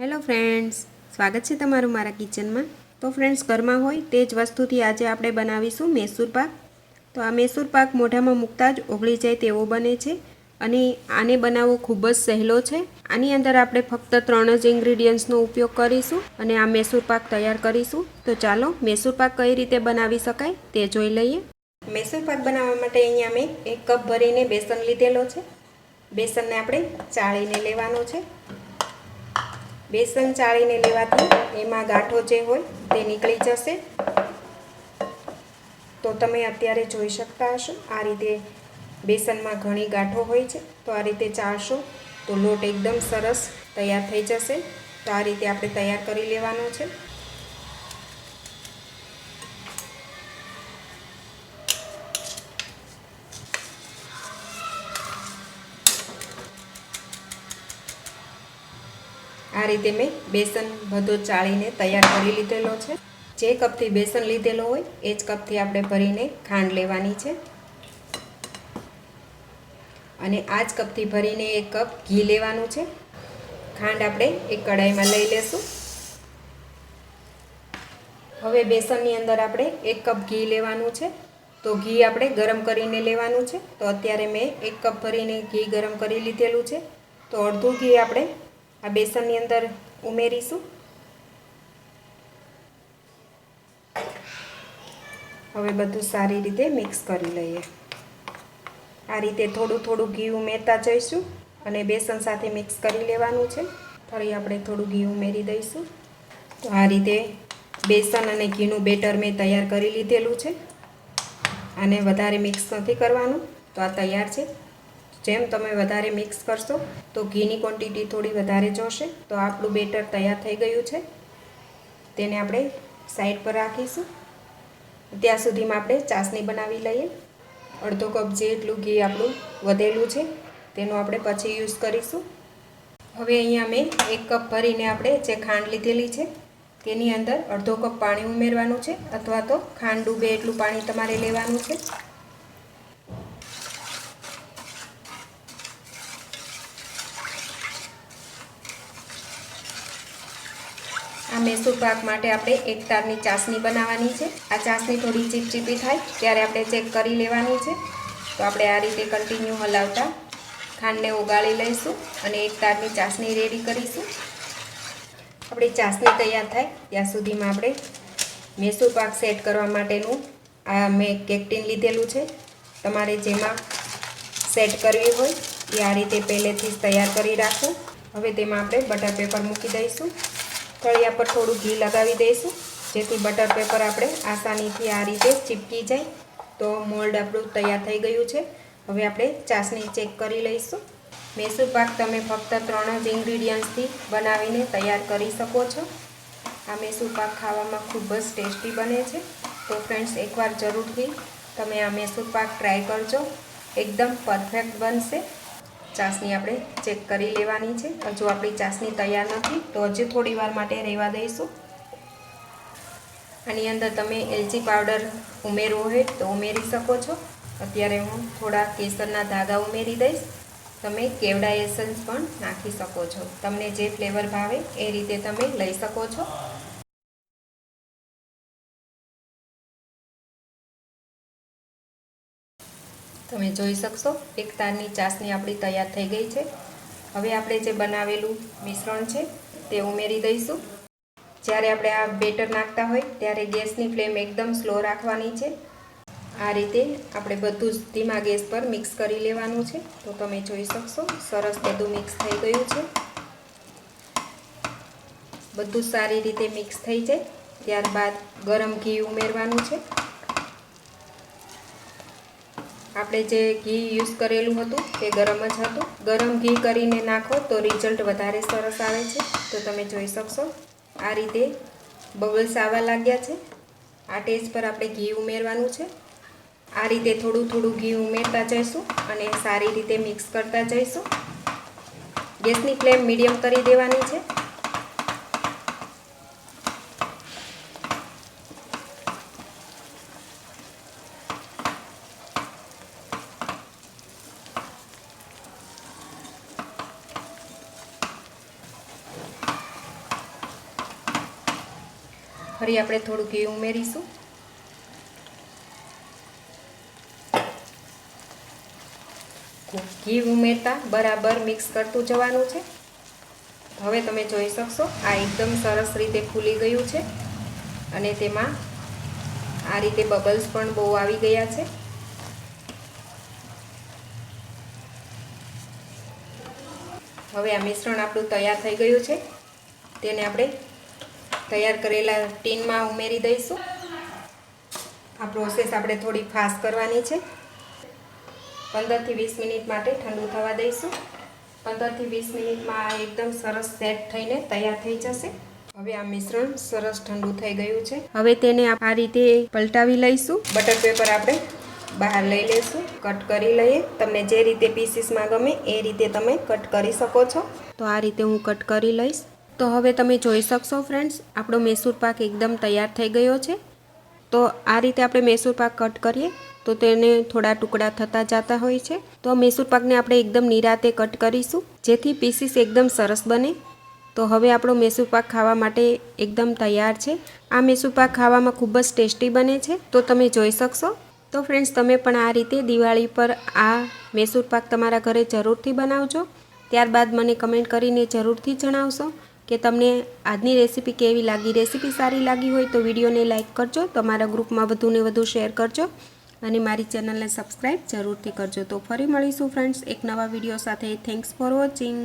Hello friends, સ્વાગત છે તમારું મારા કિચનમાં. તો ફ્રેન્ડ્સ, ઘરમાં હોય તે જ વસ્તુથી આજે આપણે બનાવીશું મૈસૂર પાક. તો આ મૈસૂર પાક મોઢામાં મૂકતા જ ઓગળી જાય તેવો બને છે અને આને બનાવવો ખૂબ જ સહેલો છે. આની અંદર આપણે ફક્ત ત્રણ જ ઇન્ગ્રીડિયન્ટ્સનો ઉપયોગ કરીશું અને આ મૈસૂર પાક તૈયાર કરીશું. તો ચાલો, મૈસૂર પાક કઈ રીતે બનાવી શકાય તે જોઈ લઈએ. મૈસૂર પાક બનાવવા માટે અહીંયા મેં એક કપ ભરીને બેસન લીધેલો છે. બેસનને આપણે ચાળીને લેવાનો છે. બેસન ચાળીને લેવાથી એમાં ગાંઠો જે હોય તે નીકળી જશે. તો તમે અત્યારે જોઈ શકતા હશો, આ રીતે બેસનમાં ઘણી ગાંઠો હોય છે. તો આ રીતે ચાળશો, તો લોટ એકદમ સરસ તૈયાર થઈ જશે. તો આ રીતે આપણે તૈયાર કરી લેવાનો છે. આ રીતે મેં બેસન બધો ચાળીને તૈયાર કરી લીધેલો છે. જે કપથી બેસન લીધેલો હોય, એ જ કપથી આપણે ભરીને ખાંડ લેવાની છે. અને આ જ કપથી ભરીને એક કપ ઘી લેવાનું છે. ખાંડ આપણે એક કડાઈમાં લઈ લેશું. હવે બેસનની અંદર આપણે એક કપ ઘી લેવાનું છે. તો ઘી આપણે ગરમ કરીને લેવાનું છે. તો અત્યારે મેં એક કપ ભરીને ઘી ગરમ કરી લીધેલું છે. તો અડધું ઘી આપણે આ બેસનની અંદર ઉમેરીશું. હવે બધું સારી રીતે મિક્સ કરી લઈએ. આ રીતે થોડું થોડું ઘી ઉમેરતા જઈશું અને બેસન સાથે મિક્સ કરી લેવાનું છે. ફરી આપણે થોડું ઘી ઉમેરી દઈશું. તો આ રીતે બેસન અને ઘીનું બેટર મેં તૈયાર કરી લીધેલું છે. આને વધારે મિક્સ નથી કરવાનું. તો આ તૈયાર છે. જેમ તમે વધારે મિક્સ કરશો, તો ઘીની ક્વોન્ટિટી થોડી વધારે જોશે તો આપણું બેટર તૈયાર થઈ ગયું છે. તેને આપણે સાઈડ પર રાખીશું. ત્યાં સુધીમાં આપણે ચાસણી બનાવી લઈએ. અડધો કપ જેટલું ઘી આપણું વધેલું છે, તેનું આપણે પછી યુઝ કરીશું. હવે અહીંયા મેં એક કપ ભરીને આપણે જે ખાંડ લીધેલી છે, તેની અંદર અડધો કપ પાણી ઉમેરવાનું છે, અથવા તો ખાંડ ડૂબે એટલું પાણી તમારે લેવાનું છે. મૈસૂર પાક માટે આપણે એક તારની ચાસણી બનાવવાની છે. આ ચાસણી થોડી ચીપચીપી થાય ત્યારે આપણે ચેક કરી લેવાની છે. તો આપણે આ રીતે કન્ટિન્યુ હલાવતા ખાંડને ઓગાળી લઈશું અને એક તારની ચાસણી રેડી કરીશું. આપણી ચાસણી તૈયાર થાય ત્યાં સુધીમાં આપણે મૈસૂર પાક સેટ કરવા માટેનું આ મેં કેકટીન લીધેલું છે. તમારે જેમાં સેટ કરવી હોય એ આ રીતે પહેલેથી જ તૈયાર કરી રાખું. હવે તેમાં આપણે બટર પેપર મૂકી દઈશું. તળિયા પર થોડું ઘી લગાવી દઈશું. જેથી બટર પેપર આપણે આસાનીથી આ રીતે ચીપકી જાય. તો મોલ્ડ આપણું તૈયાર થઈ ગયું છે. હવે આપણે ચાસણી ચેક કરી લઈશું. મૈસૂર પાક તમે ફક્ત ત્રણ જ ઇન્ગ્રીડિયન્ટ્સથી બનાવીને તૈયાર કરી શકો છો. આ મૈસૂર પાક ખાવામાં ખૂબ જ ટેસ્ટી બને છે. તો ફ્રેન્ડ્સ, એકવાર જરૂરથી તમે આ મૈસૂર પાક ટ્રાય કરજો. એકદમ પરફેક્ટ બનશે. ચાસણી આપણે ચેક કરી લેવાની છે. હજુ આપણી ચાસણી તૈયાર નથી, તો હજી થોડી વાર માટે રહેવા દઈશું. આની અંદર તમે એલચી પાવડર ઉમેરવો હોય તો ઉમેરી શકો છો. અત્યારે હું થોડા કેસરના ધાગા ઉમેરી દઈશ. તમે કેવડા એસન્સ પણ નાખી શકો છો. તમને જે ફ્લેવર ભાવે એ રીતે તમે લઈ શકો છો. તમે જોઈ શકશો, એક તારની ચાસણી આપણી તૈયાર થઈ ગઈ છે. હવે આપણે જે બનાવેલું મિશ્રણ છે, તે ઉમેરી દઈશું. જ્યારે આપણે આ બેટર નાખતા હોય, ત્યારે ગેસની ફ્લેમ એકદમ સ્લો રાખવાની છે. આ રીતે આપણે બધું જ ધીમા ગેસ પર મિક્સ કરી લેવાનું છે. તો તમે જોઈ શકશો, સરસ બધું મિક્સ થઈ ગયું છે. બધું સારી રીતે મિક્સ થઈ જાય. ત્યારબાદ ગરમ ઘી ઉમેરવાનું છે. આપણે જે ઘી યુઝ કરેલું હતું તે ગરમ જ હતું. ગરમ ઘી કરીને નાખો તો રિઝલ્ટ વધારે સરસ આવે છે. તો તમે જોઈ શકશો, આ રીતે બબલ્સ આવવા લાગ્યા છે. આ ટેજ પર આપણે ઘી ઉમેરવાનું છે. આ રીતે થોડું થોડું ઘી ઉમેરતા જઈશું અને સારી રીતે મિક્સ કરતા જઈશું. ગેસની ફ્લેમ મીડિયમ કરી દેવાની છે. ફરી આપણે થોડું ઘી ઉમેરીશું. ઘી ઉમેરતા બરાબર મિક્સ કરતું જવાનું છે. હવે તમે જોઈ શકશો, આ એકદમ સરસ રીતે ફૂલી ગયું છે. અને તેમાં આ રીતે બબલ્સ પણ બહુ આવી ગયા છે. હવે આ મિશ્રણ આપણું તૈયાર થઈ ગયું છે. તેને આપણે તૈયાર કરેલા ટીનમાં ઉમેરી દઈશું. આ પ્રોસેસ આપણે થોડી ફાસ્ટ કરવાની છે. પંદરથી વીસ મિનિટ માટે ઠંડુ થવા દઈશું. પંદરથી વીસ મિનિટમાં આ એકદમ સરસ સેટ થઈને તૈયાર થઈ જશે. હવે આ મિશ્રણ સરસ ઠંડુ થઈ ગયું છે. હવે તેને આ રીતે પલટાવી લઈશું. બટર પેપર આપણે બહાર લઈ લઈશું. કટ કરી લઈએ. તમને જે રીતે પીસીસમાં ગમે એ રીતે તમે કટ કરી શકો છો. તો આ રીતે હું કટ કરી લઈશ. તો હવે તમે જોઈ શકશો ફ્રેન્ડ્સ આપણો મૈસૂર પાક એકદમ તૈયાર થઈ ગયો છે. તો આ રીતે આપણે મૈસૂર પાક કટ કરીએ, તો તેને થોડા ટુકડા થતા જતા હોય છે. તો મૈસૂર પાકને આપણે એકદમ નિરાતે કટ કરીશું, જેથી પીસીસ એકદમ સરસ બને. તો હવે આપણો મૈસૂર પાક ખાવા માટે એકદમ તૈયાર છે. આ મૈસૂર પાક ખાવામાં ખૂબ જ ટેસ્ટી બને છે. તો તમે જોઈ શકશો. તો ફ્રેન્ડ્સ તમે પણ આ રીતે દિવાળી પર આ મૈસૂર પાક તમારા ઘરે જરૂરથી બનાવજો. ત્યારબાદ મને કમેન્ટ કરીને જરૂરથી જણાવશો. કે તમને આજની રેસીપી કેવી લાગી, રેસીપી સારી લાગી હોય તો વિડીયોને લાઇક કરજો, તમારા ગ્રુપમાં વધુને વધુ શેર કરજો અને મારી ચેનલને સબસ્ક્રાઈબ જરૂરથી કરજો. તો ફરી મળીશું ફ્રેન્ડ્સ, એક નવા વીડિયો સાથે. Thanks for watching